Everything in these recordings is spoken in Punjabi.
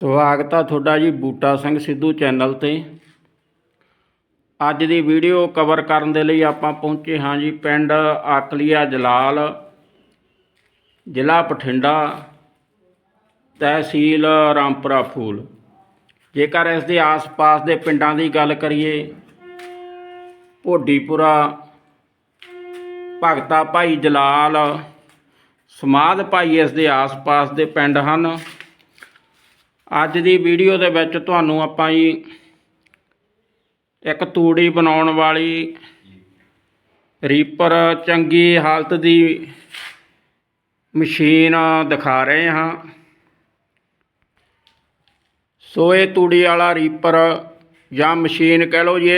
ਸਵਾਗਤ ਆ ਤੁਹਾਡਾ ਜੀ ਬੂਟਾ ਸਿੰਘ ਸਿੱਧੂ ਚੈਨਲ ਤੇ। ਅੱਜ ਦੀ ਵੀਡੀਓ ਕਵਰ ਕਰਨ ਦੇ ਲਈ ਆਪਾਂ ਪਹੁੰਚੇ ਹਾਂ ਜੀ ਪਿੰਡ ਆਕਲੀਆ ਜਲਾਲ, ਜ਼ਿਲ੍ਹਾ ਬਠਿੰਡਾ, ਤਹਿਸੀਲ ਰਾਮਪੁਰਾ ਫੂਲ। ਜੇਕਰ ਇਸ ਦੇ ਆਸ-ਪਾਸ ਦੇ ਪਿੰਡਾਂ ਦੀ ਗੱਲ ਕਰੀਏ, ਭੋਡੀਪੁਰਾ, ਭਗਤਾ ਭਾਈ ਜਲਾਲ, ਸਮਾਧ ਭਾਈ ਇਸ ਦੇ ਆਸ-ਪਾਸ ਦੇ ਪਿੰਡ ਹਨ। ਅੱਜ ਦੀ ਵੀਡੀਓ ਦੇ ਵਿੱਚ ਤੁਹਾਨੂੰ ਆਪਾਂ ਜੀ ਇੱਕ ਤੂੜੀ ਬਣਾਉਣ ਵਾਲੀ ਰੀਪਰ ਚੰਗੀ ਹਾਲਤ ਦੀ ਮਸ਼ੀਨ ਦਿਖਾ ਰਹੇ ਹਾਂ। ਸੋ ਇਹ ਤੂੜੀ ਵਾਲਾ ਰੀਪਰ ਜਾਂ ਮਸ਼ੀਨ ਕਹਿ ਲਓ ਜੀ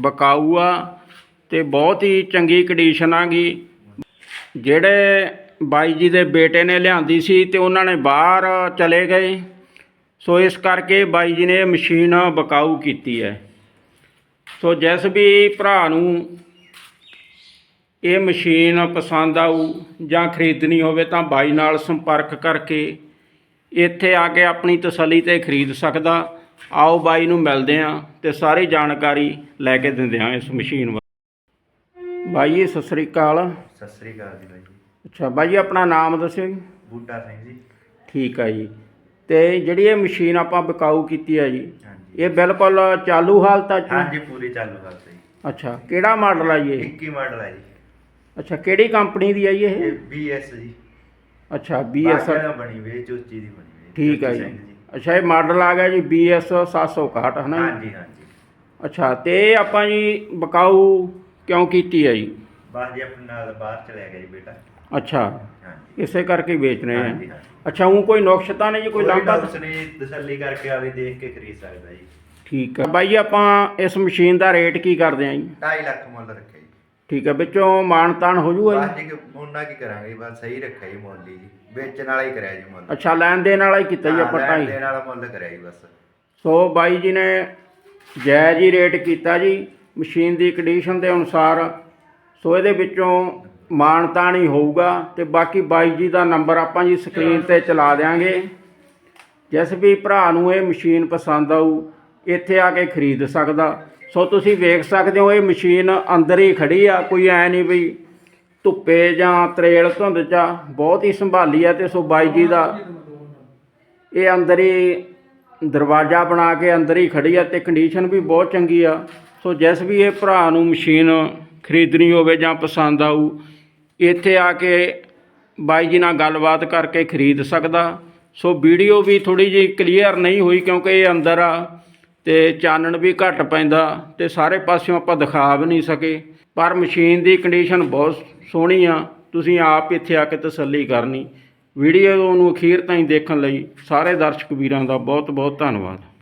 ਬਕਾਊ ਆ ਤੇ ਬਹੁਤ ਹੀ ਚੰਗੀ ਕੰਡੀਸ਼ਨ ਆਗੀ ਜਿਹੜੇ ਬਾਈ ਜੀ ਦੇ ਬੇਟੇ ਨੇ ਲਿਆਂਦੀ ਸੀ ਤੇ ਉਹਨਾਂ ਨੇ ਬਾਹਰ ਚਲੇ ਗਏ। ਸੋ ਇਸ ਕਰਕੇ ਬਾਈ ਜੀ ਨੇ ਮਸ਼ੀਨ ਬਕਾਊ ਕੀਤੀ ਹੈ। ਸੋ ਜਿਸ ਵੀ ਭਰਾ ਨੂੰ ਇਹ ਮਸ਼ੀਨ ਪਸੰਦ ਆਊ ਜਾਂ ਖਰੀਦਣੀ ਹੋਵੇ ਤਾਂ ਬਾਈ ਨਾਲ ਸੰਪਰਕ ਕਰਕੇ ਇੱਥੇ ਆ ਕੇ ਆਪਣੀ ਤਸੱਲੀ ਤੇ ਖਰੀਦ ਸਕਦਾ। ਆਓ ਬਾਈ ਨੂੰ ਮਿਲਦੇ ਆਂ ਤੇ ਸਾਰੀ ਜਾਣਕਾਰੀ ਲੈ ਕੇ ਦਿੰਦੇ ਹਾਂ ਇਸ ਮਸ਼ੀਨ ਬਾਰੇ ਬਾਈ ਜੀ ਸਤਿ ਸ੍ਰੀ ਅਕਾਲ। ਸਤਿ ਸ੍ਰੀ ਅਕਾਲ ਜੀ ਬਾਈ ਜੀ। ਅੱਛਾ ਬਾਈ ਜੀ ਆਪਣਾ ਨਾਮ ਦੱਸਿਓ ਜੀ। ਬੂਟਾ ਸਿੰਘ ਜੀ। ਠੀਕ ਹੈ ਜੀ। ਤੇ ਜਿਹੜੀ ਇਹ ਮਸ਼ੀਨ ਆਪਾਂ ਬਕਾਊ ਕੀਤੀ ਹੈ ਜੀ ਹਾਂਜੀ। ਇਹ ਬਿਲਕੁਲ ਚਾਲੂ ਹਾਲਤ ਚ ਹਾਂਜੀ ਪੂਰੀ ਚਾਲੂ ਕਰ ਜੀ। ਅੱਛਾ ਕਿਹੜਾ ਮਾਡਲ ਹੈ ਜੀ ਇਹ? 21 ਮਾਡਲ ਹੈ ਜੀ। ਅੱਛਾ ਕਿਹੜੀ ਕੰਪਨੀ ਦੀ ਹੈ ਜੀ ਇਹ? ਇਹ BS ਜੀ। ਅੱਛਾ BS ਬਾਕਿਆ ਦਾ ਬਣੀ ਹੋਈ ਚੋਚੀ ਦੀ ਬਣੀ ਹੋਈ ਠੀਕ ਹੈ ਚੋਚੀ ਜੀ। ਸਿੰਘ ਅੱਛਾ ਇਹ ਮਾਡਲ ਆ ਗਿਆ ਜੀ BS 761 ਹੈ ਨਾ ਜੀ? ਹਾਂਜੀ ਹਾਂਜੀ। ਅੱਛਾ ਤੇ ਇਹ ਆਪਾਂ ਜੀ ਬਕਾਊ ਕਿਉਂ ਕੀਤੀ ਹੈ ਜੀ? ਬਾਅਦ ਜੀ ਆਪਣੇ ਨਾਲ ਬਾਹਰ ਚਲਿਆ ਗਿਆ ਜੀ ਬੇਟਾ। ਅੱਛਾ। ਹਾਂਜੀ। ਇਸੇ ਕਰਕੇ ਵੇਚ ਰਹੇ ਹਾਂਜੀ, ਆ। ਹਾਂਜੀ। ਅੱਛਾ ਉਹ ਕੋਈ ਨੁਕਸ ਤਾਂ ਨਹੀਂ ਜੀ ਕੋਈ ਲਾਂਭਾ ਡਾਕਟਰ ਨੇ ਤਸੱਲੀ ਕਰਕੇ ਆਵੇ ਦੇਖ ਕੇ ਖਰੀਦ ਸਕਦਾ ਜੀ। ਠੀਕ ਹੈ ਬਾਈ ਜੀ ਆਪਾਂ ਇਸ ਮਸ਼ੀਨ ਦਾ ਰੇਟ ਕੀ ਕਰਦੇ ਆ ਜੀ? 2.5 ਲੱਖ ਮੁੱਲ ਰੱਖਿਆ ਜੀ। ਠੀਕ ਹੈ ਵਿੱਚੋਂ ਮਾਣ ਤਾਣ ਹੋ ਜੂਗਾ ਜੀ? ਜੀ ਉਹਨਾਂ ਕੀ ਕਰਾਂਗੇ ਬਸ ਸਹੀ ਰੱਖਿਆ ਜੀ ਮੁੱਲ ਹੀ ਜੀ। ਵੇਚਣ ਵਾਲਾ ਹੀ ਕਰਿਆ ਜੀ ਮੁੱਲ। ਅੱਛਾ ਲੈਣ ਦੇਣ ਵਾਲਾ ਹੀ ਕੀਤਾ ਜੀ ਆਪਾਂ ਲੈਣ ਢਾਈ ਦੇਣ ਵਾਲਾ ਮੁੱਲ ਕਰਿਆ ਜੀ ਬਸ। ਸੋ ਬਾਈ ਜੀ ਨੇ ਜਾਇਜ਼ ਹੀ ਰੇਟ ਕੀਤਾ ਜੀ ਮਸ਼ੀਨ ਦੀ ਕੰਡੀਸ਼ਨ ਦੇ ਅਨੁਸਾਰ। ਸੋ ਇਹਦੇ ਵਿੱਚੋਂ ਮਾਨਤਾ ਨਹੀਂ ਹੋਊਗਾ ਤੇ ਬਾਕੀ ਬਾਈ ਜੀ ਦਾ ਨੰਬਰ ਆਪਾਂ ਜੀ ਸਕਰੀਨ ਤੇ ਚਲਾ ਦਿਆਂਗੇ। ਜਿਸ ਵੀ ਭਰਾ ਨੂੰ ਇਹ ਮਸ਼ੀਨ ਪਸੰਦ ਆਊ ਇੱਥੇ ਆ ਕੇ ਖਰੀਦ ਸਕਦਾ। ਸੋ ਤੁਸੀਂ ਵੇਖ ਸਕਦੇ ਹੋ ਇਹ ਮਸ਼ੀਨ ਅੰਦਰ ਹੀ ਖੜੀ ਆ ਕੋਈ ਐ ਨਹੀਂ ਵੀ ਧੁੱਪੇ ਜਾਂ ਤਰੇਲ ਧੁੰਦ ਚ ਆ, ਬਹੁਤ ਹੀ ਸੰਭਾਲੀ ਆ ਤੇ ਸੋ ਬਾਈ ਜੀ ਦਾ ਇਹ ਅੰਦਰ ਹੀ ਦਰਵਾਜ਼ਾ ਬਣਾ ਕੇ ਅੰਦਰ ਹੀ ਖੜੀ ਆ ਤੇ ਕੰਡੀਸ਼ਨ ਵੀ ਬਹੁਤ ਚੰਗੀ ਆ। ਸੋ ਜਿਸ ਵੀ ਇਹ ਭਰਾ ਨੂੰ ਮਸ਼ੀਨ ਖਰੀਦਣੀ ਹੋਵੇ ਜਾਂ ਪਸੰਦ ਆਊ ਇੱਥੇ ਆ ਕੇ ਬਾਈ ਜੀ ਨਾਲ ਗੱਲਬਾਤ ਕਰਕੇ ਖਰੀਦ ਸਕਦਾ। ਸੋ ਵੀਡੀਓ ਵੀ ਥੋੜੀ ਜਿਹੀ ਕਲੀਅਰ ਨਹੀਂ ਹੋਈ ਕਿਉਂਕਿ ਇਹ ਅੰਦਰ ਆ ਤੇ ਚਾਨਣ ਵੀ ਘੱਟ ਪੈਂਦਾ ਤੇ ਸਾਰੇ ਪਾਸਿਓਂ ਆਪਾਂ ਦਿਖਾ ਵੀ ਨਹੀਂ ਸਕੇ। ਪਰ ਮਸ਼ੀਨ ਦੀ ਕੰਡੀਸ਼ਨ ਬਹੁਤ ਸੋਹਣੀ ਆ। ਤੁਸੀਂ ਆਪ ਇੱਥੇ ਆ ਕੇ ਤਸੱਲੀ ਕਰਨੀ। ਵੀਡੀਓ ਨੂੰ ਅਖੀਰ ਤਾਈਂ ਦੇਖਣ ਲਈ ਸਾਰੇ ਦਰਸ਼ਕ ਵੀਰਾਂ ਦਾ ਬਹੁਤ ਬਹੁਤ ਧੰਨਵਾਦ।